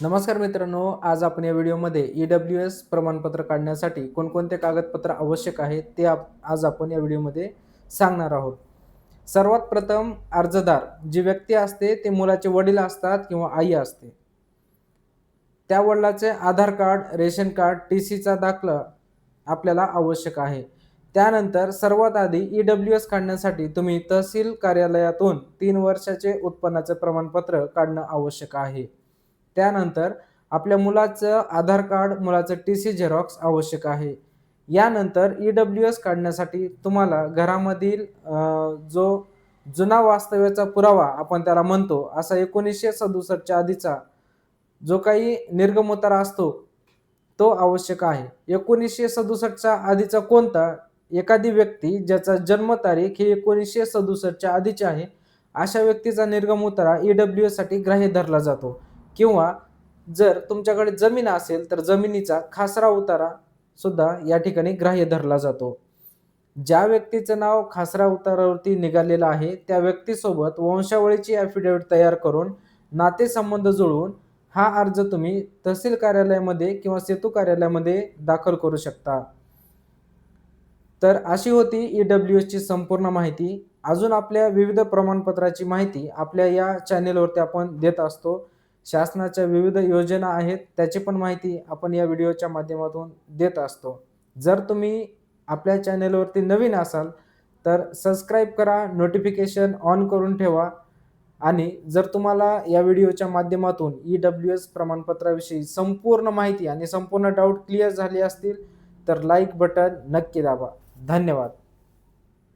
नमस्कार मित्रांनो आज आपण या व्हिडिओमध्ये ई डब्ल्यू एस प्रमाणपत्र काढण्यासाठी कोणकोणते कागदपत्र आवश्यक आहेत ते आप आज आपण या व्हिडिओमध्ये सांगणार आहोत. सर्वात प्रथम अर्जदार जी व्यक्ती असते ते मुलाचे वडील असतात किंवा आई असते. त्या वडिलाचे Aadhaar card ration card T सीचा दाखला आपल्याला आवश्यक आहे. त्यानंतर सर्वात आधी ई डब्ल्यू एस काढण्यासाठी तुम्ही तहसील कार्यालयातून तीन वर्षाचे उत्पन्नाचे प्रमाणपत्र काढणं आवश्यक आहे. त्यानंतर आपल्या मुलाचं आधार कार्ड मुलाचं टी सी झेरॉक्स आवश्यक आहे. यानंतर ई डब्ल्यू एस काढण्यासाठी तुम्हाला घरामधील जो जुना वास्तव्याचा पुरावा आपण त्याला म्हणतो असा एकोणीसशे सदुसष्टच्या आधीचा जो काही निर्गमोतारा असतो तो आवश्यक आहे. एकोणीसशे सदुसष्टच्या आधीचा कोणता? एखादी व्यक्ती ज्याचा जन्मतारीख ही एकोणीसशे सदुसष्टच्या आधीची आहे अशा व्यक्तीचा निर्गम उतारा ई डब्ल्यू एससाठी ग्राह्य धरला जातो. किंवा जर तुमच्याकडे जमीन असेल तर जमिनीचा खासरा उतारा सुद्धा या ठिकाणी ग्राह्य धरला जातो. ज्या व्यक्तीचं नाव खासरा उतारावरती निघालेलं आहे त्या व्यक्तीसोबत वंशावळीची ॲफिडेविट तयार करून नातेसंबंध जुळवून हा अर्ज तुम्ही तहसील कार्यालयामध्ये किंवा सेतू कार्यालयामध्ये दाखल करू शकता. तर अशी होती ई डब्ल्यू एसची संपूर्ण माहिती. अजून आपल्या विविध प्रमाणपत्राची माहिती आपल्या या चॅनेलवरती आपण देत असतो. शासनाच्या विविध योजना आहेत त्याची पण माहिती आपण या व्हिडिओच्या माध्यमातून देत असतो. जर तुम्ही आपल्या चॅनेलवरती नवीन असाल तर सबस्क्राईब करा नोटिफिकेशन ऑन करून ठेवा आणि जर तुम्हाला या व्हिडिओच्या माध्यमातून ई डब्ल्यू एस प्रमाणपत्राविषयी संपूर्ण माहिती आणि संपूर्ण डाऊट क्लिअर झाले असतील तर लाईक बटन नक्की दाबा. धन्यवाद.